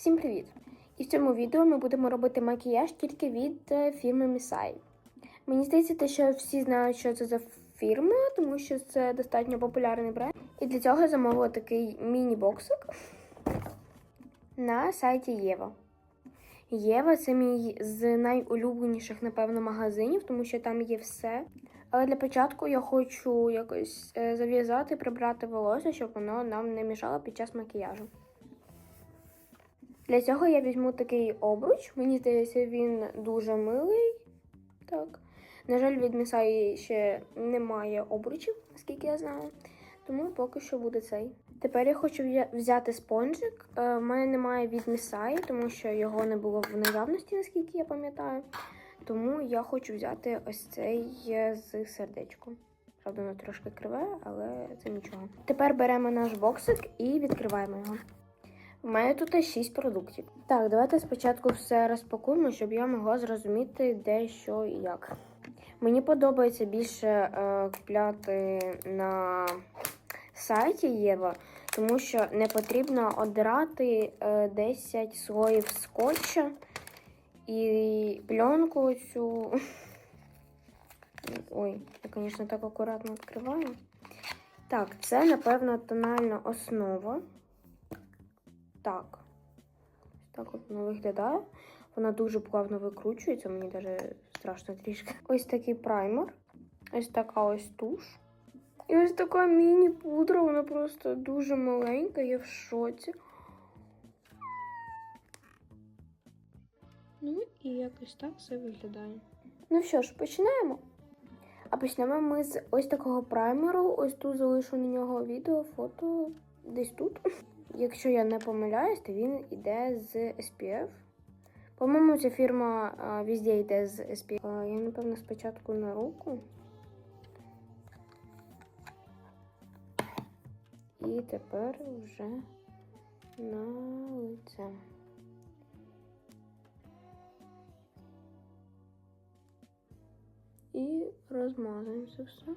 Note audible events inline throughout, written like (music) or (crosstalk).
Всім привіт! І в цьому відео ми будемо робити макіяж тільки від е, фірми Місай. Мені здається, те, що всі знають, що це за фірма, тому що це достатньо популярний бренд. І для цього замовила такий міні-боксик на сайті Єва. Єва це мій з найулюбленіших, напевно, магазинів, тому що там є все. Але для початку я хочу якось е, зав'язати, прибрати волосся, щоб воно нам не мішало під час макіяжу. Для цього я візьму такий обруч. Мені здається, він дуже милий. Так. На жаль, від Місаї ще немає обручів, наскільки я знаю. Тому поки що буде цей. Тепер я хочу взяти спонжик. Е, мене немає від Місаї, тому що його не було в наявності, наскільки я пам'ятаю. Тому я хочу взяти ось цей е, з сердечком. Правда, воно трошки криве, але це нічого. Тепер беремо наш боксик і відкриваємо його. У мене тут 6 продуктів. Так, давайте спочатку все розпакуємо, щоб я могла зрозуміти, де що і як. Мені подобається більше е, купляти на сайті Єва, тому що не потрібно одирати е, 10 слоїв скотча і пленку цю. (laughs) Ой, я, звісно, так акуратно відкриваю. Так, це, напевно, тональна основа. Так. Ось так от вона виглядає. Вона дуже плавно викручується, мені навіть страшно трішки. Ось такий праймер. Ось така ось туш. І ось така міні-пудра, вона просто дуже маленька, я в шоці. Ну і якось так все виглядає. Ну що ж, починаємо. А почнемо ми з ось такого праймеру. Ось тут залишу на нього відео, фото десь тут. Якщо я не помиляюсь, то він йде з SPF. По-моєму, ця фірма везде йде з SPF. Я, напевно, спочатку на руку. І тепер вже на лице. І розмазуємо це все.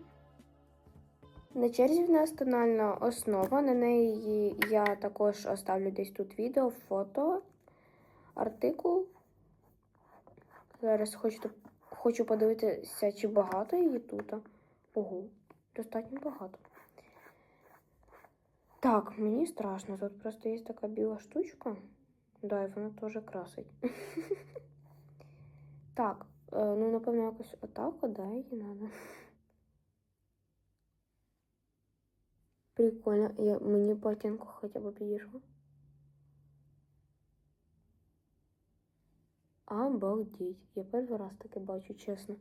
На черзі в нас тональна основа. На неї я також оставлю десь тут відео, фото, артикул. Зараз хочу, хочу подивитися, чи багато її тут. Ого, достатньо багато. Так, мені страшно. Тут просто є така біла штучка. Да, і вона теж красить. (laughs) Так, е, ну, напевно, якось отак, от, да, її треба. Прикольно. Я, мені полотенко хоча б підійшло. Обалдеть. Я перший раз таке бачу, чесно.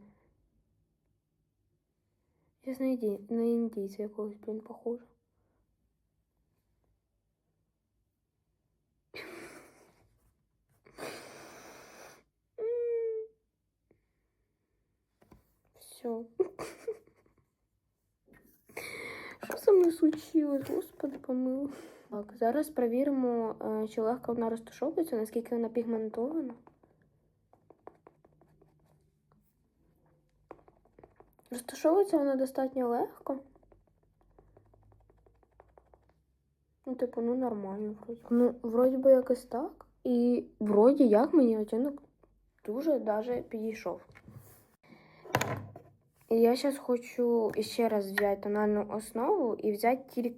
Я на, іді... на індійця якогось, блін, похоже. Все. Що случилось? Господи, помилуй. Так, зараз перевіримо, е, чи легко вона розташовується, наскільки вона пігментована. Розташовується вона достатньо легко. Ну, типу, ну нормально вроді. Ну, вроді би якось так. І вроді як мені оттінок дуже даже підійшов. Я зараз хочу ще раз взяти тональну основу і взяти тільки,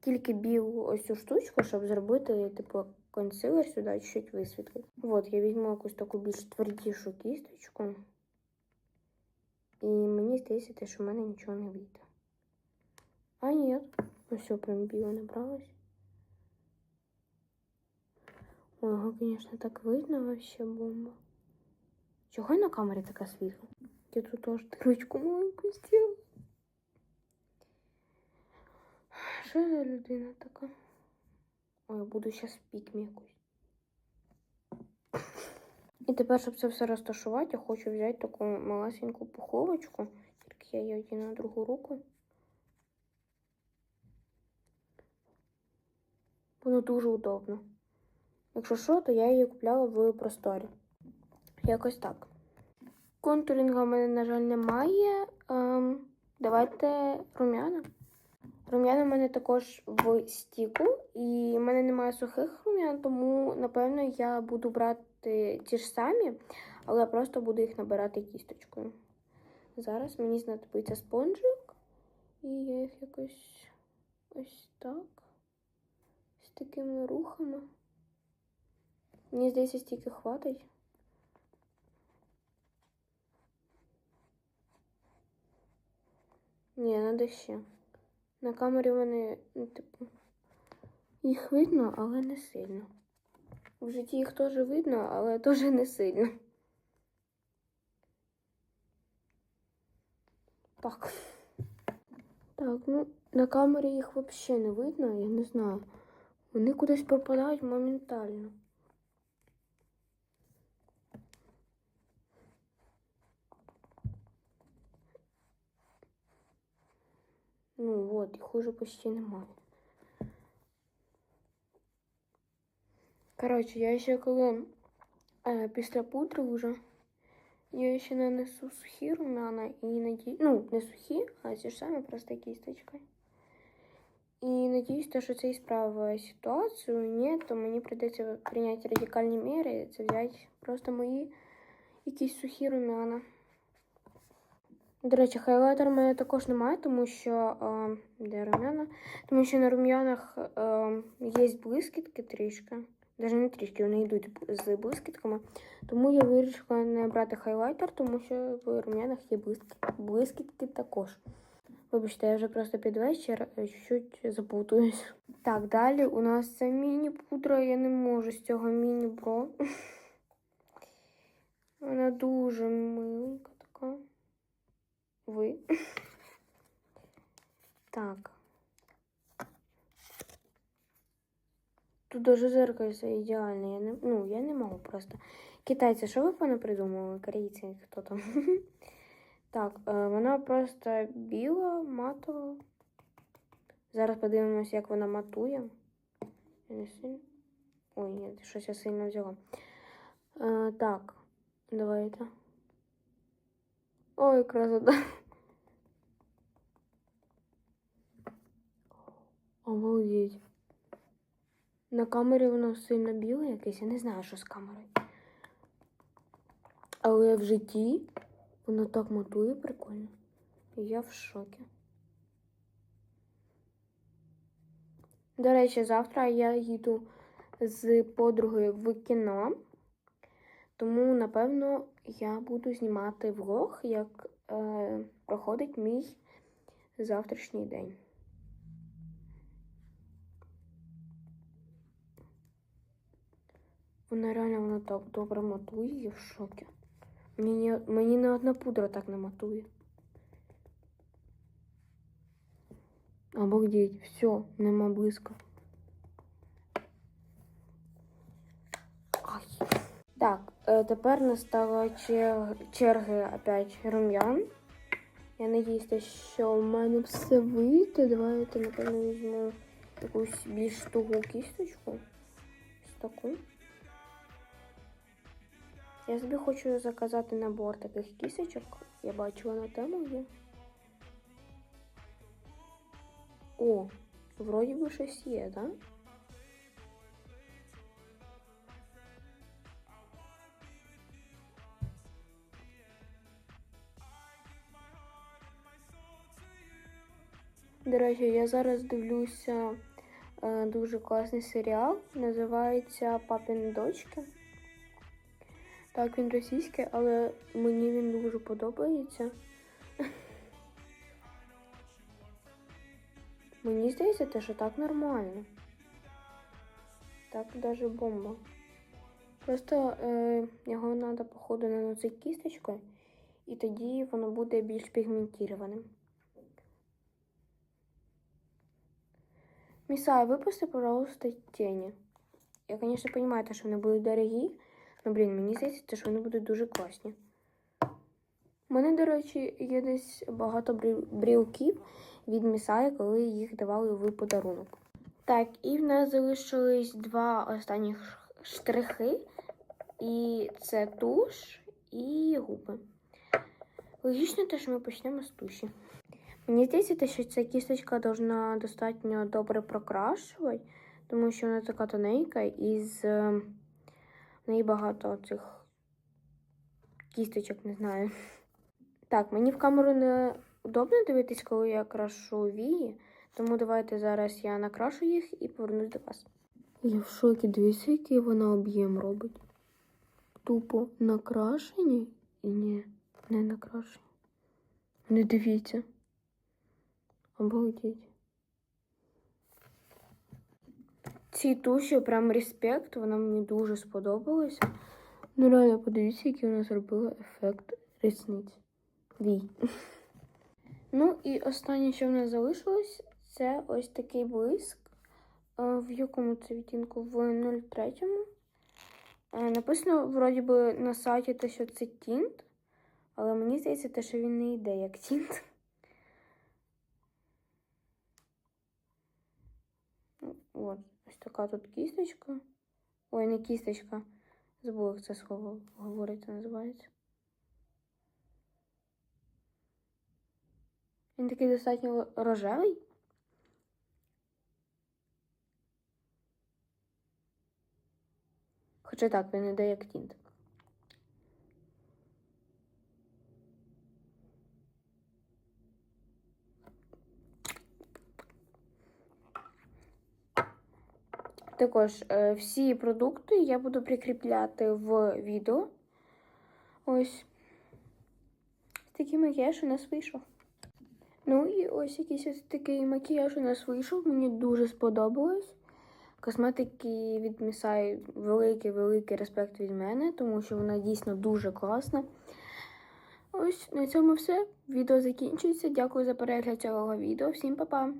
тільки білу ось цю штучку, щоб зробити, типу, консилер сюди чуть-чуть висвітлити. От, я візьму якусь таку більш твердішу кісточку. І мені здається, що в мене нічого не вийде. А ні, ну все, прям біло набралось. Ой, його, звісно, так видно вообще бомба. Чого на камері така світла? Я тут теж ручку маленьку зробила. Що за людина така? Ой, я буду зараз пікмі якусь. І тепер, щоб це все розташувати, я хочу взяти таку малесеньку пуховочку. Тільки я її одіну на другу руку. Воно дуже удобно. Якщо що, то я її купляла в просторі. Якось так. Контурінга в мене, на жаль, немає. Ем, давайте румяна. Рум'яна в мене також в стіку, і в мене немає сухих рум'ян, тому, напевно, я буду брати ті ж самі, але я просто буду їх набирати кісточкою. Зараз мені знадобиться спонжик, і я їх якось ось так, з такими рухами. Мені здається, стільки хватить. Ні, надо ще. На камері вони, ну, типу, їх видно, але не сильно. В житті їх теж видно, але (laughs) теж не сильно. Так. Так, ну, на камері їх взагалі не видно, я не знаю. Вони кудись пропадають моментально. Ну от, їх уже почти немає. Коротше, я ще коли е, після пудри вже я ще нанесу сухі румяна і надію, ну, не сухі, а ті ж самі просто кісточкою. І надіюсь, те, що це і справить ситуацію. Ні, то мені прийдеться прийняти радикальні міри, це взяти просто мої якісь сухі румяна. До речі, хайлайтер в мене також немає, тому що е, де румяна? Тому що на рум'янах е, є блискітки трішки. Навіть не трішки, вони йдуть з блискітками. Тому я вирішила не брати хайлайтер, тому що в рум'янах є блискітки, також. Вибачте, я вже просто під вечір е, чуть-чуть запутуюсь. Так, далі у нас це міні-пудра, я не можу з цього міні-бро. (laughs) Вона дуже миленька. Ви. Так. Тут дуже зеркальце ідеальне. Я не, ну, я не можу просто. Китайці, що ви придумали? Корейці, хто там? (laughs) Так, вона просто біла, матова. Зараз подивимось, як вона матує. Ой, ні, щось я сильно взяла. Е, так, давайте. Ой, красота. Обалдеть. На камері воно сильно біле якесь, я не знаю, що з камерою. Але в житті воно так матує прикольно. Я в шокі. До речі, завтра я їду з подругою в кіно. Тому, напевно, я буду знімати влог, як е, проходить мій завтрашній день. Вона реально вона так добре матує, я в шокі. Мені, мені не одна пудра так не матує. Обалдеть, все, нема близько. Ай. Так, е, тепер настала черги опять рум'ян. Я надіюся, що в мене все вийде. Давайте, напевно, візьму якусь більш тугу кісточку. Ось таку. Я собі хочу заказати набор таких кісточок. Я бачила на тему є. О, вроді би щось є, так? Да? До речі, я зараз дивлюся е, дуже класний серіал. Називається Папіни дочки. Так, він російський, але мені він дуже подобається. (laughs) Мені здається, те, що так нормально. Так даже бомба. Просто е, його треба, походу, наносити кісточкою, і тоді воно буде більш пігментованим. Мисая, выпусти, пожалуйста, тени. Я, конечно, понимаю, що вони будуть дорогі, але, блін, мені здається, що вони будуть дуже класні. У мене, до речі, є десь багато брілків від Місая, коли їх давали в подарунок. Так, і в нас залишились два останніх штрихи. І це туш і губи. Логічно, те, що ми почнемо з туші. Мені здається, що ця кісточка должна достатньо добре прокрашувати, тому що вона така тоненька і з е, неї багато цих кісточок, не знаю. Так, мені в камеру не удобно дивитись, коли я крашу вії, тому давайте зараз я накрашу їх і повернусь до вас. Я в шокі, дивіться, який вона об'єм робить. Тупо накрашені і ні, не накрашені. Не дивіться. Обалдеть. Ці туші прям респект, вона мені дуже сподобалася. Ну реально, подивіться, який вона зробила ефект ресниць. Вій. Ну і останнє, що в нас залишилось, це ось такий блиск. Е, В якому це відтінку? В 03. Е, Написано, вроді би, на сайті те, що це тінт, але мені здається, те, що він не йде як тінт. Ну, От, ось така тут кісточка. Ой, не кісточка. Забула, як це слово говорити називається. Він такий достатньо рожевий. Хоча так, він не дає як тінт. Також е, всі продукти я буду прикріпляти в відео. Ось такий макіяж у нас вийшов. Ну і ось якийсь ось такий макіяж у нас вийшов. Мені дуже сподобалось. Косметики від Місай великий-великий респект від мене, тому що вона дійсно дуже класна. Ось на цьому все. Відео закінчується. Дякую за перегляд цього відео. Всім па-па!